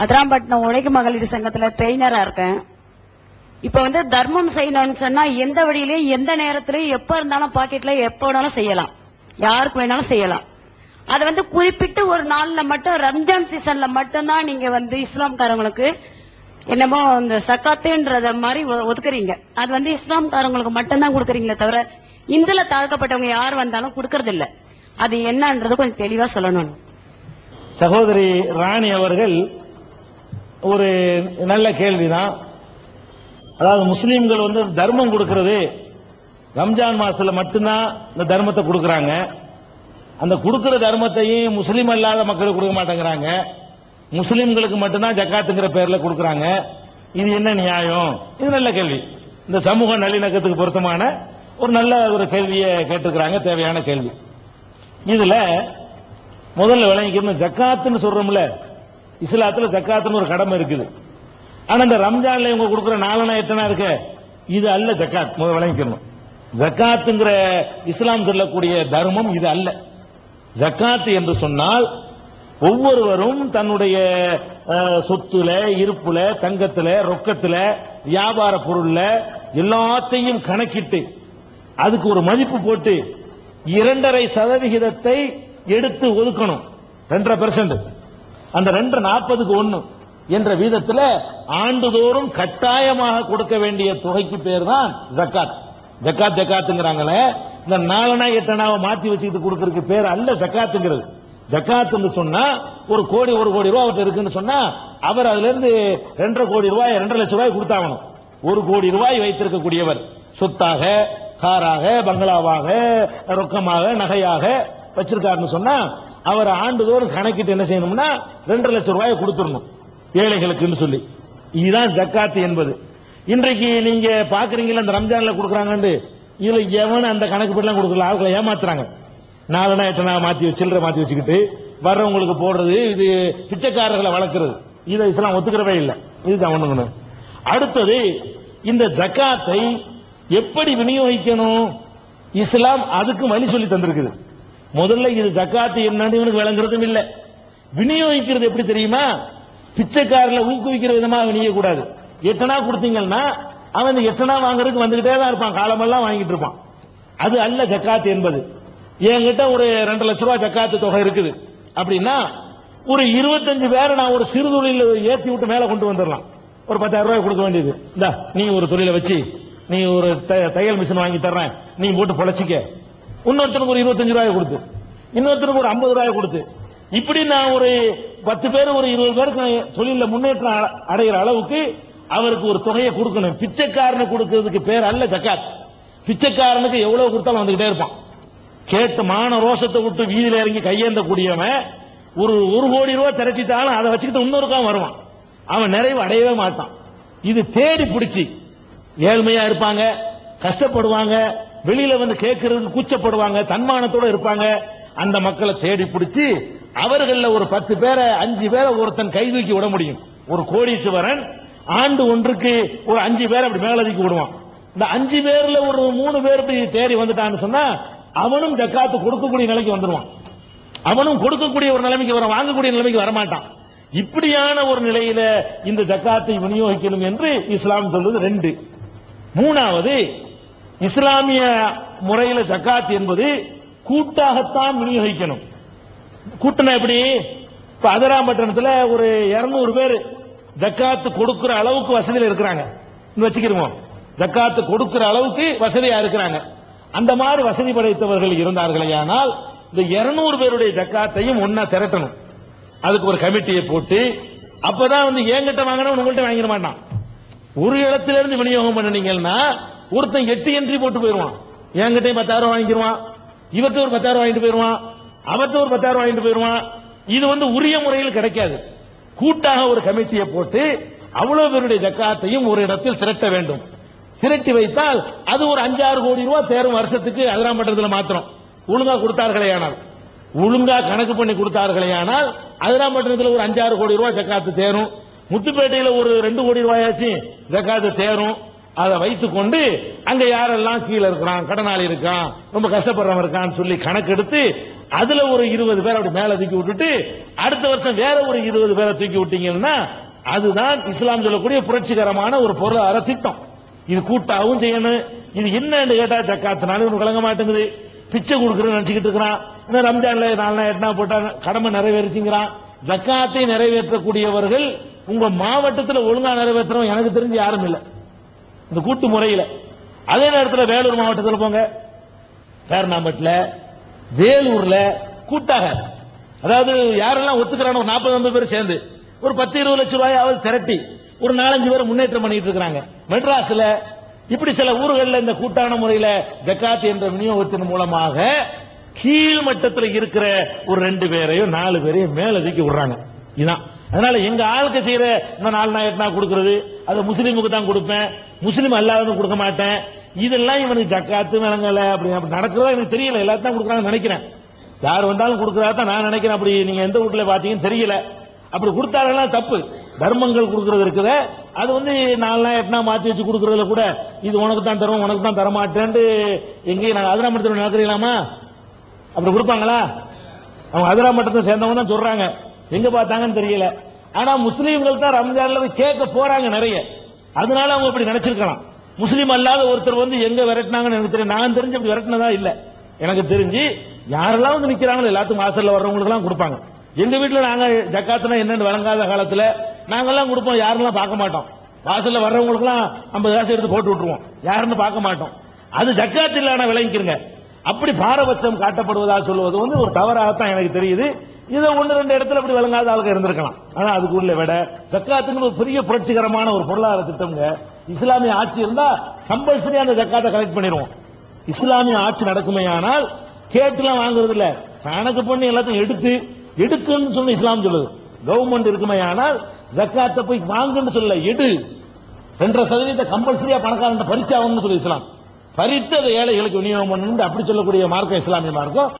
அதராம்பட்டினம் உழைக்கும் மகளிர் சங்கத்துல ட்ரெயினரா இருக்கேன். இப்ப வந்து தர்மம் செய்யணும்னு சொன்னா எந்த வழியிலயும் எந்த நேரத்திலயும் எப்ப இருந்தாலும் பாக்கெட்ல எப்ப வேணாலும் செய்யலாம். யாருக்கு வேணாலும் செய்யலாம். அது வந்து குறிப்பிட்டு ஒரு நாள்ல மட்டும் ரம்ஜான் சீசன்ல மட்டும்தான் நீங்க வந்து இஸ்லாம்காரங்களுக்கு என்னமோ இந்த சக்காத்துன்றத மாதிரி ஒ- ஒதுக்குறீங்க. அது வந்து இஸ்லாம்காரங்களுக்கு மட்டும்தான் கொடுக்குறீங்களே தவிர இந்துல தாழ்க்கப்பட்டவங்க யார் வந்தாலும் கொடுக்கறது இல்ல அது என்னன்றது கொஞ்சம் தெளிவா சொல்லணும். சகோதரி ராணி அவர்கள் ஒரு நல்ல கேள்விதான். அதாவது முஸ்லீம்கள் வந்து தர்மம் கொடுக்கறது ரம்ஜான் மாசத்துல மட்டும்தான் இந்த தர்மத்தை கொடுக்கறாங்க. அந்த கொடுக்கிற தர்மத்தையும் முஸ்லீம் அல்லாத மக்களுக்கு கொடுக்க மாட்டேங்கிறாங்க. முஸ்லீம்களுக்கு மட்டும்தான் ஜக்காத்துங்கிற பேர்ல கொடுக்கறாங்க. இது என்ன நியாயம்? இது நல்ல கேள்வி. இந்த சமூக நல்லிணக்கத்துக்கு பொருத்தமான ஒரு நல்ல ஒரு கேள்வியை கேட்டுக்கிறாங்க தேவையான கேள்வி. இதுல முதல்ல விளங்கிக்கணும். ஜக்காத்துன்னு சொல்றோம்ல. இஸ்லாத்துல ஜக்காத்துன்னு ஒரு கடமை இருக்குது. ஆனா இந்த ரம்ஜான்ல இவங்க கொடுக்குற நாலனா எத்தனா இருக்க? இது அல்ல ஜக்காத். முதல்ல விளங்கிக்கணும். ஜக்காத்துங்கிற இஸ்லாம் சொல்லக்கூடிய தர்மம் இது அல்ல. ஜக்காத் என்று சொன்னால் ஒவ்வொருவரும் தன்னுடைய சொத்துல இருப்புல தங்கத்துல ரொக்கத்துல வியாபார பொருள்ல எல்லாத்தையும் கணக்கிட்டு அதுக்கு ஒரு மதிப்பு போட்டு இரண்டரை சதவிகிதத்தை எடுத்து ஒதுக்கணும். ரெண்டரை பெர்சன்ட் அந்த ரெண்டு நாற்பதுக்கு ஒன்று என்ற வீதத்தில் ஆண்டுதோறும் கட்டாயமாக கொடுக்க வேண்டிய தொகைக்கு பேர் தான் ஜக்காத். ஜக்காத் ஜக்காத்துங்கிறாங்களே. இந்த நாலனா எட்டனாவை மாற்றி வச்சுக்கிட்டு கொடுக்கறதுக்கு பேர் அல்ல ஜக்காத்துங்கிறது. ஜக்காத்துன்னு சொன்னா ஒரு கோடி ஒரு கோடி ரூபாய் அவர்கிட்ட இருக்குன்னு சொன்னா அவர் அதுல இருந்து ரெண்டரை கோடி ரூபாய் ரெண்டரை லட்சம் ரூபாய் கொடுத்தாகணும். ஒரு கோடி ரூபாய் வைத்திருக்கக்கூடியவர். சொத்தாக காராக பங்களாவாக ரொக்கமாக நகையாக வச்சிருக்காருன்னு சொன்னா அவர் ஆண்டுதோறும் கணக்கிட்டு என்ன செய்யணும்னா ரெண்டரை லட்சம் ரூபாயை கொடுத்துடணும் ஏழைகளுக்குன்னு சொல்லி. இதுதான் ஜக்காத்து என்பது. இன்றைக்கு நீங்க பாக்குறீங்களா இந்த ரம்ஜான்ல கொடுக்குறாங்கன்னு. இதுல எவன் அந்த கணக்கு பட்டிலாம் கொடுக்கல ஆட்களை ஏமாத்துறாங்க. நாலனா எட்டனா மாத்தி வச்சு சில்லறை மாத்தி வச்சுக்கிட்டு வர்றவங்களுக்கு போடுறது இது பிச்சைக்காரர்களை வளர்க்கறது. இதை இஸ்லாம் ஒத்துக்கிறவே இல்லை. இதுதான் ஒண்ணுங்கண்ணு. அடுத்தது இந்த ஜக்காத்தை எப்படி விநியோகிக்கணும்? இஸ்லாம் அதுக்கு வழி சொல்லி தந்திருக்குது. முதல்ல இது ஜக்காத்து என்னன்னு இவனுக்கு விளங்குறதும் இல்லை. விநியோகிக்கிறது எப்படி தெரியுமா? பிச்சைக்காரில் ஊக்குவிக்கிற விதமாக விநியோகக்கூடாது. எட்டனா கொடுத்தீங்கன்னா அவன் இந்த எட்டனா வாங்குறதுக்கு வந்துகிட்டே தான் இருப்பான். காலமெல்லாம் வாங்கிட்டு இருப்பான். அது அல்ல ஜக்காத்து என்பது. என்கிட்ட ஒரு ரெண்டு லட்ச ரூபாய் ஜக்காத்து தொகை இருக்குது. அப்படின்னா ஒரு இருபத்தஞ்சு பேரை நான் ஒரு சிறு தொழில ஏற்றி விட்டு மேலே கொண்டு வந்துடலாம். ஒரு பத்தாயிரம் ரூபாய் கொடுக்க வேண்டியது. இந்தா நீ ஒரு தொழிலை வச்சு நீ ஒரு தையல் மிஷின் வாங்கி தர்றேன். நீ போட்டு பொழைச்சிக்க. இன்னொருத்தனுக்கு ஒரு இருபத்தஞ்சு ரூபாய் கொடுத்து இன்னொருத்தனுக்கு ஒரு ஐம்பது ரூபாய் கொடுத்து. இப்படி நான் ஒரு பத்து பேர் ஒரு இருபது பேருக்கு தொழிலில் தொழில முன்னேற்றம் அ- அடைகிற அளவுக்கு அவருக்கு ஒரு தொகையை கொடுக்கணும். பிச்சைக்காரனு கொடுக்கறதுக்கு பேர் அல்ல ஜக்காத். பிச்சைக்காரனுக்கு எவ்வளவு கொடுத்தாலும் வந்துகிட்டே இருப்பான். கேட்டு மான ரோஷத்தை விட்டு வீதியில இறங்கி கையேந்த கூடியவன் ஒரு ஒரு கோடி ரூபாய் திரட்டிட்டாலும் அதை வச்சுக்கிட்டு இன்னொருக்கான் வருவான். அவன் நிறைவு அடையவே மாட்டான். இது தேடி பிடிச்சி ஏழ்மையா இருப்பாங்க கஷ்டப்படுவாங்க வெளியில வந்து கேட்கறதுக்கு கூச்சப்படுவாங்க தன்மானத்தோட இருப்பாங்க. அந்த மக்களை தேடி பிடிச்சி அவர்கள ஒரு பத்து பேரை அஞ்சு பேரை ஒருத்தன் கை தூக்கி விட முடியும். ஒரு கோடீஸ்வரன் ஆண்டு ஒன்றுக்கு ஒரு அஞ்சு பேரை அப்படி மேல தூக்கி விடுவான். இந்த அஞ்சு பேர்ல ஒரு மூணு பேர் இப்படி தேறி வந்துட்டான்னு சொன்னா அவனும் ஜக்காத்து கொடுக்கக்கூடிய நிலைக்கு வந்துடுவான் அவனும் கொடுக்கக்கூடிய ஒரு நிலைமைக்கு வர வாங்கக்கூடிய நிலைமைக்கு வரமாட்டான். இப்படியான ஒரு நிலையில இந்த ஜக்காத்தை விநியோகிக்கணும் என்று இஸ்லாம் சொல்வது ரெண்டு. மூணாவது இஸ்லாமிய முறையில ஜக்காத் என்பது கூட்டாகத்தான் விநியோகிக்கணும். கூட்டணம் எப்படி? இப்ப அதராம்பட்டினத்துல ஒரு 200 பேர் ஜக்காத்து கொடுக்கிற அளவுக்கு வசதியில் இருக்கிறாங்க. வச்சுக்கிருவோம். வச்சுக்கிறோம் ஜக்காத்து கொடுக்கிற அளவுக்கு வசதியா இருக்கிறாங்க. அந்த மாதிரி வசதி படைத்தவர்கள் இருந்தார்களேயானால் இந்த 200 பேருடைய ஜக்காத்தையும் ஒன்னா திரட்டணும். அதுக்கு ஒரு கமிட்டியை போட்டு அப்பதான் வந்து என்கிட்ட வாங்கினா உங்கள்கிட்ட வாங்கிட மாட்டான். ஒரு இடத்துல இருந்து விநியோகம் பண்ணுனீங்கன்னா ஒருத்தன் எட்டு என்ட்ரி போட்டு போயிருவான் என்கிட்டயும் பத்தாயிரம் வாங்கிடுவான். இவர்கிட்ட ஒரு பத்தாயிரம் வாங்கிட்டு போயிருவான் அவர்கிட்ட ஒரு பத்தாயிரம் வாங்கிட்டு போயிருவான் இது வந்து உரிய முறையில் கிடைக்காது. கூட்டாக ஒரு கமிட்டியை போட்டு அவ்வளவு பேருடைய ஜக்காத்தையும் ஒரு இடத்தில் திரட்ட வேண்டும். திரட்டி வைத்தால் அது ஒரு அஞ்சாறு கோடி ரூபாய் தேரும் வருஷத்துக்கு அதிராம்பட்டத்தில் மாத்திரம். ஒழுங்கா கொடுத்தார்களே ஆனால். ஒழுங்கா கணக்கு பண்ணி கொடுத்தார்களே ஆனால் அதிராம்பட்டினத்தில் ஒரு அஞ்சாறு கோடி ரூபாய் ஜக்காத்து தேரும். முத்துப்பேட்டையில ஒரு ரெண்டு கோடி ரூபாயாச்சும் ஜக்காத்து தேரும். அதை வைத்துக்கொண்டு அங்க யாரெல்லாம் கீழே இருக்கிறான் கடனாளி இருக்கான் ரொம்ப கஷ்டப்படுறவன் இருக்கான்னு சொல்லி கணக்கெடுத்து அதுல ஒரு இருபது பேர் அப்படி மேல தூக்கி விட்டுட்டு அடுத்த வருஷம் வேற ஒரு இருபது பேரை தூக்கி விட்டீங்கன்னா அதுதான் இஸ்லாம் சொல்லக்கூடிய புரட்சிகரமான ஒரு பொருளாதார திட்டம். இது கூட்டாவும் செய்யணும். இது என்னன்னு கேட்டா ஜக்காத்துனால இவனுக்கு விளங்க மாட்டேங்குது. பிச்சை கொடுக்குறேன்னு நினைச்சுக்கிட்டு இருக்கிறான். இன்னும் ரம்ஜான்ல நாலு நாள் எட்டனா போட்டா கடமை நிறைவேறிச்சுங்கிறான். ஜக்காத்தை நிறைவேற்றக்கூடியவர்கள் உங்க மாவட்டத்தில் ஒழுங்கா நிறைவேற்றுறவங்க எனக்கு தெரிஞ்சு யாரும் இல்லை. இந்த கூட்டு முறையில். அதே நேரத்தில் வேலூர் மாவட்டத்தில் போங்க. பேரணாம்பட்டில் வேலூர்ல கூட்டாக அதாவது யாரெல்லாம் ஒத்துக்கிறானோ ஒரு நாற்பது ஐம்பது பேர் சேர்ந்து. ஒரு பத்து இருபது லட்சம் ரூபாயாவது திரட்டி ஒரு நாலஞ்சு பேர் முன்னேற்றம் பண்ணிட்டு இருக்கிறாங்க. மெட்ராஸ்ல இப்படி சில ஊர்களில் இந்த கூட்டான முறையில ஜக்காத் என்ற விநியோகத்தின் மூலமாக கீழ் மட்டத்தில் இருக்கிற ஒரு ரெண்டு பேரையும் நாலு பேரையும் மேல தூக்கி விடுறாங்க. இதுதான் அதனால எங்க ஆளுக்கு செய்யற இந்த நாலு நாள் எட்டு நாள் கொடுக்கறது அதை முஸ்லீமுக்கு தான் கொடுப்பேன். முஸ்லீம் அல்லாதவனுக்கு கொடுக்க மாட்டேன். இதெல்லாம் இவனுக்கு ஜக்காத்து விளங்கல அப்படி அப்படி நடக்கிறதா எனக்கு தெரியல. எல்லாத்தையும் கொடுக்குறாங்கன்னு நினைக்கிறேன். யார் வந்தாலும் கொடுக்கறதா தான் நான் நினைக்கிறேன். அப்படி நீங்க எந்த வீட்டுல பாத்தீங்கன்னு தெரியல. அப்படி கொடுத்தாலும் தப்பு. தர்மங்கள் கொடுக்கறது இருக்குத. அது வந்து நாலு நாள் எட்டுனா மாத்தி வச்சு கொடுக்கறதுல கூட இது உனக்கு தான் தரும் உனக்கு தான் தரமாட்டேன்ட்டு எங்கேயும் நாங்கள் அதிராமட்டத்தில் நடக்கிறீங்களாமா அப்படி கொடுப்பாங்களா? அவங்க அதிராமட்டத்தை சேர்ந்தவங்க தான் சொல்றாங்க. எங்க பார்த்தாங்கன்னு தெரியல. ஆனா முஸ்லீம்கள் தான் ரம்ஜான்ல போய் கேட்க போறாங்க நிறைய. அதனால அவங்க இப்படி நினைச்சிருக்கலாம். முஸ்லீம் அல்லாத ஒருத்தர் வந்து எங்க விரட்டினாங்கன்னு எனக்கு தெரியும். நான் தெரிஞ்சு அப்படி விரட்டினதா இல்ல. எனக்கு தெரிஞ்சு யாரெல்லாம் வந்து நிக்கிறாங்களோ எல்லாத்துக்கும் வாசல்ல வர்றவங்களுக்கு எல்லாம் கொடுப்பாங்க. எங்க வீட்டுல நாங்க ஜக்காத்துனா என்னன்னு வழங்காத காலத்துல நாங்கெல்லாம் கொடுப்போம். யாரெல்லாம் பார்க்க மாட்டோம். வாசல்ல வர்றவங்களுக்கு எல்லாம் ஐம்பது காசு எடுத்து போட்டு விட்டுருவோம். யாருன்னு பார்க்க மாட்டோம். அது ஜக்காத் இல்லாம விளங்கிக்கிறங்க அப்படி பாரபட்சம் காட்டப்படுவதாக சொல்லுவது வந்து ஒரு தவறாகத்தான் எனக்கு தெரியுது. இதை ஒன்று ரெண்டு இடத்துல அப்படி விளங்காத ஆளுங்க இருந்திருக்கலாம். ஆனா அதுக்குள்ள விட ஜக்காத்துக்கு ஒரு பெரிய புரட்சிகரமான ஒரு பொருளாதார திட்டம்ங்க. இஸ்லாமிய ஆட்சி இருந்தா கம்பல்சரி அந்த ஜக்காத்தை கலெக்ட் பண்ணிடுவோம். இஸ்லாமிய ஆட்சி நடக்குமே ஆனால் கேட்டுலாம் வாங்குறது இல்ல கணக்கு பண்ணி எல்லாத்தையும் எடுத்து எடுக்குன்னு சொல்லி இஸ்லாம் சொல்லுது. கவர்மெண்ட் இருக்குமே ஆனால் ஜக்காத்தை போய் வாங்குன்னு சொல்லல எடு. ரெண்டரை சதவீத கம்பல்சரியா பணக்காரன் பறிச்சாகணும்னு சொல்லி இஸ்லாம். பறித்து அதை ஏழைகளுக்கு விநியோகம் பண்ணணும் அப்படி சொல்லக்கூடிய மார்க்கம் இஸ்லாமிய மார்க்கம்